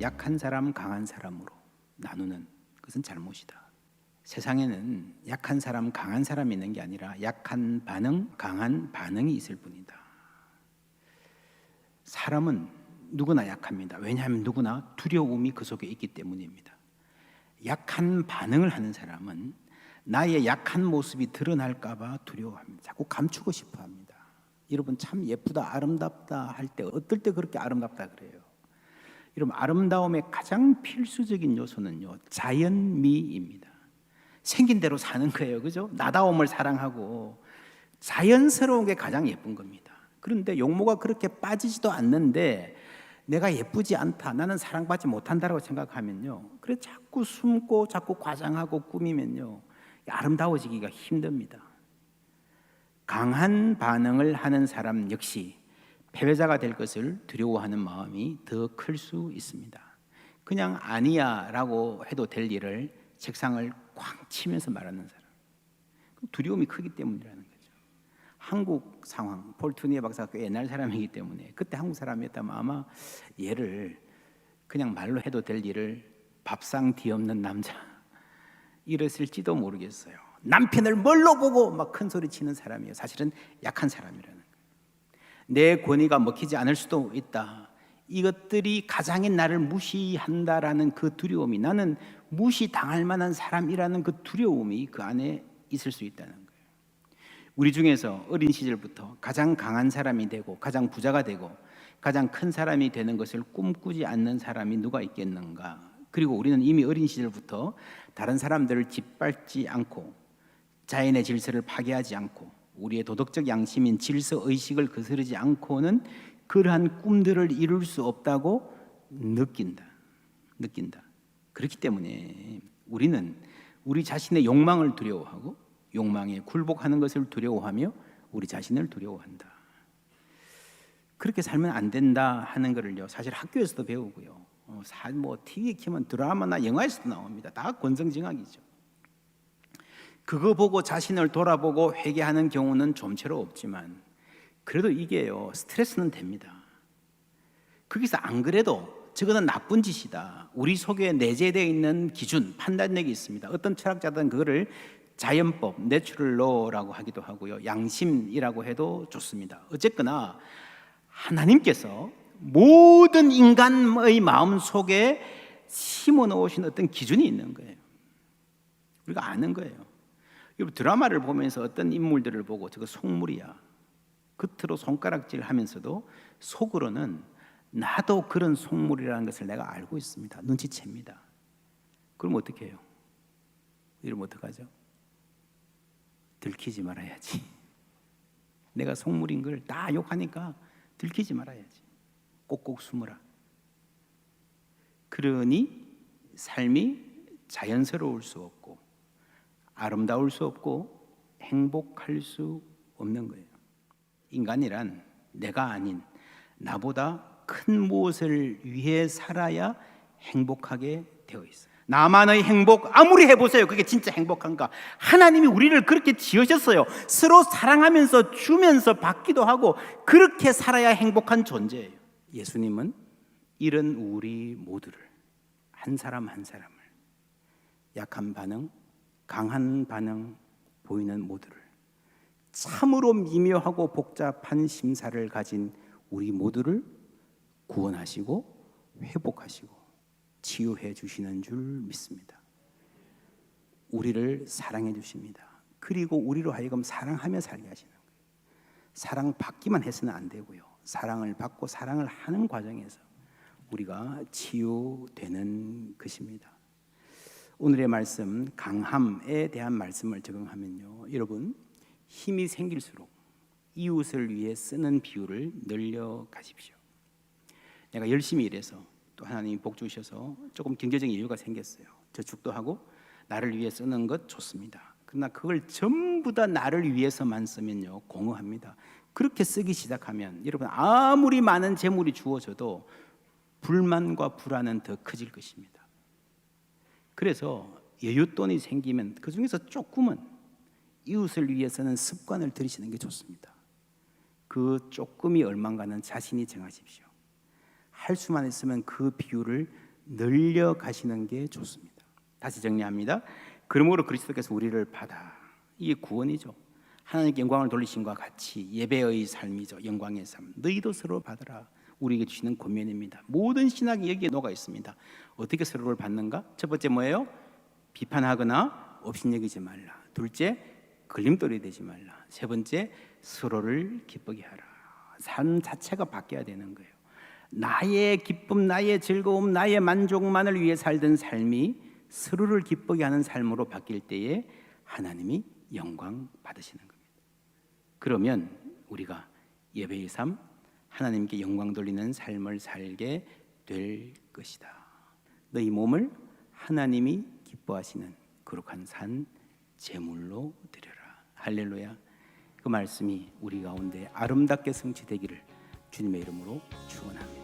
약한 사람, 강한 사람으로 나누는 것은 잘못이다. 세상에는 약한 사람, 강한 사람이 있는 게 아니라 약한 반응, 강한 반응이 있을 뿐이다. 사람은 누구나 약합니다. 왜냐하면 누구나 두려움이 그 속에 있기 때문입니다. 약한 반응을 하는 사람은 나의 약한 모습이 드러날까봐 두려워합니다. 자꾸 감추고 싶어 합니다. 여러분 참 예쁘다, 아름답다 할 때 어떨 때 그렇게 아름답다 그래요? 여러분 아름다움의 가장 필수적인 요소는요 자연미입니다. 생긴 대로 사는 거예요, 그죠? 나다움을 사랑하고 자연스러운 게 가장 예쁜 겁니다. 그런데 용모가 그렇게 빠지지도 않는데 내가 예쁘지 않다, 나는 사랑받지 못한다라고 생각하면요, 그래 자꾸 숨고 자꾸 과장하고 꾸미면요 아름다워지기가 힘듭니다. 강한 반응을 하는 사람 역시 패배자가 될 것을 두려워하는 마음이 더 클 수 있습니다. 그냥 아니야라고 해도 될 일을 책상을 쾅 치면서 말하는 사람. 두려움이 크기 때문이라는 거죠. 한국 상황, 폴투니에 박사가 꽤 옛날 사람이기 때문에 그때 한국 사람이었다면 아마 얘를 그냥 말로 해도 될 일을 밥상 뒤없는 남자 이랬을지도 모르겠어요. 남편을 뭘로 보고 막 큰 소리 치는 사람이에요. 사실은 약한 사람이라는. 내 권위가 먹히지 않을 수도 있다. 이것들이 가장인 나를 무시한다라는 그 두려움이 나는 무시당할 만한 사람이라는 그 두려움이 그 안에 있을 수 있다는 거예요. 우리 중에서 어린 시절부터 가장 강한 사람이 되고 가장 부자가 되고 가장 큰 사람이 되는 것을 꿈꾸지 않는 사람이 누가 있겠는가? 그리고 우리는 이미 어린 시절부터 다른 사람들을 짓밟지 않고 자연의 질서를 파괴하지 않고 우리의 도덕적 양심인 질서 의식을 거스르지 않고는 그러한 꿈들을 이룰 수 없다고 느낀다. 느낀다. 그렇기 때문에 우리는 우리 자신의 욕망을 두려워하고 욕망에 굴복하는 것을 두려워하며 우리 자신을 두려워한다. 그렇게 살면 안 된다 하는 것을요. 사실 학교에서도 배우고요. 어, 뭐 TV 키면 드라마나 영화에서도 나옵니다. 다 권성징악이죠. 그거 보고 자신을 돌아보고 회개하는 경우는 좀처럼 없지만 그래도 이게요 스트레스는 됩니다. 거기서 안 그래도 저거는 나쁜 짓이다. 우리 속에 내재되어 있는 기준, 판단력이 있습니다. 어떤 철학자들은 그거를 자연법, 내추럴로라고 하기도 하고요. 양심이라고 해도 좋습니다. 어쨌거나 하나님께서 모든 인간의 마음 속에 심어 놓으신 어떤 기준이 있는 거예요. 우리가 아는 거예요. 드라마를 보면서 어떤 인물들을 보고 저거 속물이야. 겉으로 손가락질 하면서도 속으로는 나도 그런 속물이라는 것을 내가 알고 있습니다. 눈치챕니다. 그럼 어떻게 해요? 이러면 어떡하죠? 들키지 말아야지. 내가 속물인 걸 다 욕하니까 들키지 말아야지. 꼭꼭 숨어라. 그러니 삶이 자연스러울 수 없고 아름다울 수 없고 행복할 수 없는 거예요. 인간이란 내가 아닌 나보다 큰 무엇을 위해 살아야 행복하게 되어 있어요. 나만의 행복 아무리 해보세요. 그게 진짜 행복한가? 하나님이 우리를 그렇게 지으셨어요. 서로 사랑하면서 주면서 받기도 하고 그렇게 살아야 행복한 존재예요. 예수님은 이런 우리 모두를 한 사람 한 사람을 약한 반응, 강한 반응 보이는 모두를 참으로 미묘하고 복잡한 심사를 가진 우리 모두를 구원하시고 회복하시고 치유해 주시는 줄 믿습니다. 우리를 사랑해 주십니다. 그리고 우리로 하여금 사랑하며 살게 하시는 거예요. 사랑 받기만 해서는 안 되고요. 사랑을 받고 사랑을 하는 과정에서 우리가 치유되는 것입니다. 오늘의 말씀 강함에 대한 말씀을 적용하면요. 여러분 힘이 생길수록 이웃을 위해 쓰는 비율을 늘려 가십시오. 내가 열심히 일해서 또 하나님이 복 주셔서 조금 경제적인 여유가 생겼어요. 저축도 하고 나를 위해 쓰는 것 좋습니다. 그러나 그걸 전부 다 나를 위해서만 쓰면요 공허합니다. 그렇게 쓰기 시작하면 여러분 아무리 많은 재물이 주어져도 불만과 불안은 더 커질 것입니다. 그래서 여윳돈이 생기면 그 중에서 조금은 이웃을 위해서는 습관을 들이시는 게 좋습니다. 그 조금이 얼마인가는 자신이 정하십시오. 할 수만 있으면 그 비율을 늘려 가시는 게 좋습니다. 다시 정리합니다. 그러므로 그리스도께서 우리를 받아 이게 구원이죠. 하나님께 영광을 돌리심과 같이 예배의 삶이죠. 영광의 삶. 너희도 서로 받으라. 우리에게 주시는 권면입니다. 모든 신학이 여기에 녹아 있습니다. 어떻게 서로를 받는가? 첫 번째 뭐예요? 비판하거나 업신여기지 말라. 둘째, 걸림돌이 되지 말라. 세 번째, 서로를 기쁘게 하라. 삶 자체가 바뀌어야 되는 거예요. 나의 기쁨, 나의 즐거움, 나의 만족만을 위해 살던 삶이 서로를 기쁘게 하는 삶으로 바뀔 때에 하나님이 영광 받으시는 겁니다. 그러면 우리가 예배의 삶, 하나님께 영광 돌리는 삶을 살게 될 것이다. 너희 몸을 하나님이 기뻐하시는 거룩한 산 제물로 드려라. 할렐루야. 그 말씀이 우리 가운데 아름답게 성취되기를 주님의 이름으로 축원합니다.